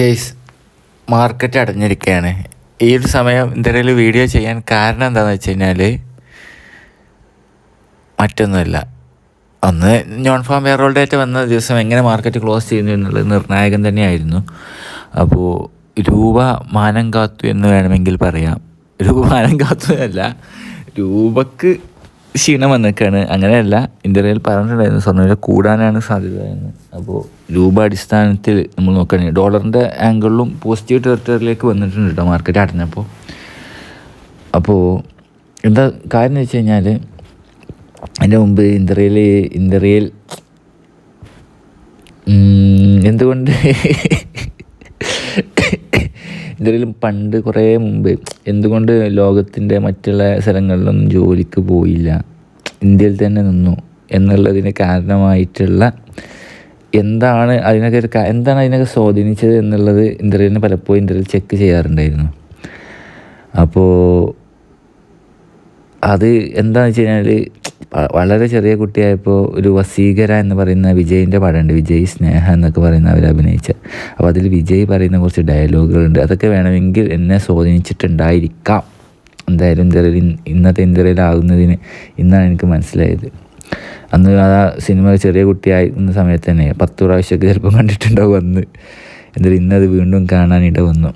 Guys market അടഞ്ഞിരിക്കുകയാണ് ഈ ഒരു സമയം എന്തെങ്കിലും വീഡിയോ ചെയ്യാൻ കാരണം എന്താണെന്ന് വെച്ച് കഴിഞ്ഞാൽ മറ്റൊന്നുമില്ല. ഒന്ന് നോൺ ഫാം പേറോൾ ഡേറ്റ് വന്ന ദിവസം എങ്ങനെ മാർക്കറ്റ് ക്ലോസ് ചെയ്യുന്നു എന്നുള്ളത് നിർണായകം തന്നെയായിരുന്നു. അപ്പോൾ രൂപ മാനം കാത്തു എന്ന് വേണമെങ്കിൽ പറയാം. രൂപ മാനം കാത്തു അല്ല രൂപക്ക് ക്ഷീണം വന്നേക്കാണ്. അങ്ങനെയല്ല ഇന്ത്യയിൽ പറഞ്ഞിട്ടുണ്ടായിരുന്നു സ്വർണവില കൂടാനാണ് സാധ്യത എന്ന്. അപ്പോൾ രൂപ അടിസ്ഥാനത്തിൽ നമ്മൾ നോക്കുകയാണെങ്കിൽ ഡോളറിന്റെ ആംഗിളിലും പോസിറ്റീവ് ടെറിട്ടറിയിലേക്ക് വന്നിട്ടുണ്ട് കേട്ടോ മാർക്കറ്റ് അടഞ്ഞപ്പോൾ അപ്പോൾ എന്താ കാര്യം എന്ന് വെച്ച് കഴിഞ്ഞാൽ അതിന്റെ മുമ്പ് ഇന്ത്യയിൽ ഇന്ത്യയിൽ എന്തുകൊണ്ട് ഇന്ത്യയിൽ പണ്ട് കുറേ മുമ്പ് എന്തുകൊണ്ട് ലോകത്തിന്റെ മറ്റുള്ള സ്ഥലങ്ങളിലൊന്നും ജോലിക്ക് പോയില്ല? ഇന്ത്യയിൽ തന്നെ നിന്നു എന്നുള്ളതിന് കാരണമായിട്ടുള്ള എന്താണ് അതിനൊക്കെ ഒരു എന്താണ് അതിനൊക്കെ സ്വാധീനിച്ചത് എന്നുള്ളത് ഇന്ത്യയിൽ പലപ്പോഴും ഇന്ത്യയിൽ ചെക്ക് ചെയ്യാറുണ്ടായിരുന്നു. അപ്പോൾ അത് എന്താണെന്ന് വെച്ച് കഴിഞ്ഞാൽ വളരെ ചെറിയ കുട്ടിയായപ്പോൾ ഒരു വസീകര എന്ന് പറയുന്ന വിജയിന്റെ പടമുണ്ട് വിജയ് സ്നേഹ എന്നൊക്കെ പറയുന്ന അവർ അഭിനയിച്ച. അപ്പോൾ അതിൽ വിജയ് പറയുന്ന കുറച്ച് ഡയലോഗുകളുണ്ട്. അതൊക്കെ വേണമെങ്കിൽ എന്നെ സ്വാധീനിച്ചിട്ടുണ്ടായിരിക്കാം. എന്തായാലും ഇന്ത്യയിൽ ഇന്നത്തെ ഇന്ത്യയിലാകുന്നതിന് ഇന്നാണ് എനിക്ക് മനസ്സിലായത്. അന്ന് ആ സിനിമ ചെറിയ കുട്ടിയായിരുന്ന സമയത്ത് തന്നെ പത്ത് പ്രാവശ്യമൊക്കെ ചിലപ്പോൾ കണ്ടിട്ടുണ്ടാവും അന്ന്. എന്തായാലും ഇന്നത് വീണ്ടും കാണാനിട വന്നു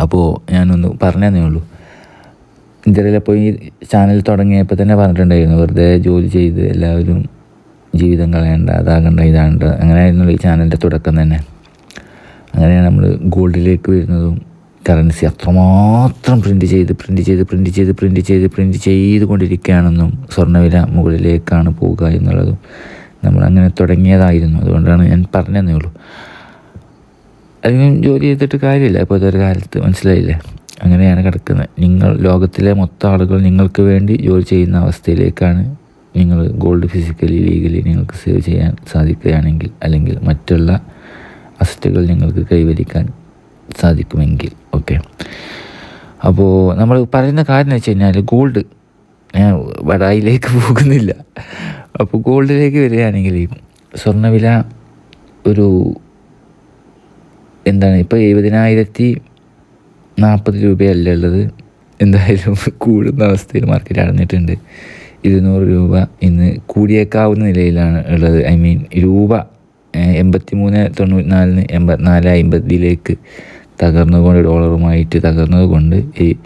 അപ്പോൾ ഞാനൊന്ന് പറഞ്ഞതേ ഉള്ളൂ. ഇന്ത്യയിലപ്പോൾ പോയി ചാനൽ തുടങ്ങിയപ്പോൾ തന്നെ പറഞ്ഞിട്ടുണ്ടായിരുന്നു വെറുതെ ജോലി ചെയ്ത് എല്ലാവരും ജീവിതം കളയണ്ട അതാകണ്ട ഇതാകണ്ട അങ്ങനെയായിരുന്നു ഈ ചാനലിന്റെ തുടക്കം തന്നെ. അങ്ങനെയാണ് നമ്മൾ ഗോൾഡിലേക്ക് വരുന്നതും കറൻസി അത്രമാത്രം പ്രിന്റ് ചെയ്ത് പ്രിന്റ് ചെയ്ത് പ്രിന്റ് ചെയ്ത് പ്രിന്റ് ചെയ്ത് പ്രിന്റ് ചെയ്തുകൊണ്ടിരിക്കുകയാണെന്നും സ്വർണവില മുകളിലേക്കാണ് പോവുക എന്നുള്ളതും നമ്മൾ അങ്ങനെ തുടങ്ങിയതായിരുന്നു. അതുകൊണ്ടാണ് ഞാൻ പറഞ്ഞതന്നേ ഉള്ളൂ. അതിനും ജോലി ചെയ്തിട്ട് കാര്യമില്ല. ഇപ്പോഴത്തെ ഒരു കാലത്ത് മനസ്സിലായില്ലേ? അങ്ങനെയാണ് കിടക്കുന്നത്. നിങ്ങൾ ലോകത്തിലെ മൊത്തം ആളുകൾ നിങ്ങൾക്ക് വേണ്ടി ജോലി ചെയ്യുന്ന അവസ്ഥയിലേക്കാണ് നിങ്ങൾ ഗോൾഡ് ഫിസിക്കലി ലീഗലി നിങ്ങൾക്ക് സേവ് ചെയ്യാൻ സാധിക്കുകയാണെങ്കിൽ അല്ലെങ്കിൽ മറ്റുള്ള അസറ്റുകൾ നിങ്ങൾക്ക് കൈവരിക്കാൻ സാധിക്കുമെങ്കിൽ ഓക്കെ അപ്പോൾ നമ്മൾ പറയുന്ന കാര്യം എന്ന് വെച്ച് കഴിഞ്ഞാൽ ഗോൾഡ് ഞാൻ വടായിലേക്ക് പോകുന്നില്ല. അപ്പോൾ ഗോൾഡിലേക്ക് വരികയാണെങ്കിൽ സ്വർണവില ഒരു എന്താണ് ഇപ്പോൾ എഴുപതിനായിരത്തി നാൽപ്പത് രൂപയല്ല ഉള്ളത്? എന്തായാലും കൂടുന്ന അവസ്ഥയിൽ മാർക്കറ്റ് അടഞ്ഞിട്ടുണ്ട്. ഇരുന്നൂറ് രൂപ ഇന്ന് കൂടിയേക്കാവുന്ന നിലയിലാണ് ഉള്ളത്. ഐ മീൻ രൂപ എൺപത്തി മൂന്ന് തൊണ്ണൂറ്റി നാലിന് എൺപത്തിനാല് അമ്പതിലേക്ക് തകർന്നുകൊണ്ട് ഡോളറുമായിട്ട് തകർന്നതുകൊണ്ട് ഈ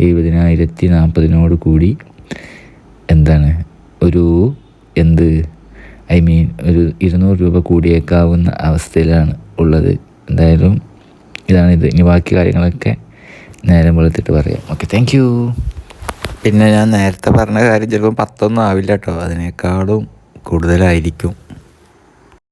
എഴുപതിനായിരത്തി നാൽപ്പതിനോട് കൂടി എന്താണ്? ഒരു എന്ത്? ഐ മീൻ ഒരു ഇരുന്നൂറ് രൂപ കൂടിയേക്കാവുന്ന അവസ്ഥയിലാണ് ഉള്ളത്. എന്തായാലും ഇതാണിത്. ഇനി ബാക്കി കാര്യങ്ങളൊക്കെ നേരം വെളുത്തിട്ട് പറയാം. ഓക്കെ താങ്ക് യു പിന്നെ ഞാൻ നേരത്തെ പറഞ്ഞ കാര്യം ചിലപ്പോൾ പത്തൊന്നും ആവില്ല കേട്ടോ അതിനേക്കാളും കൂടുതലായിരിക്കും.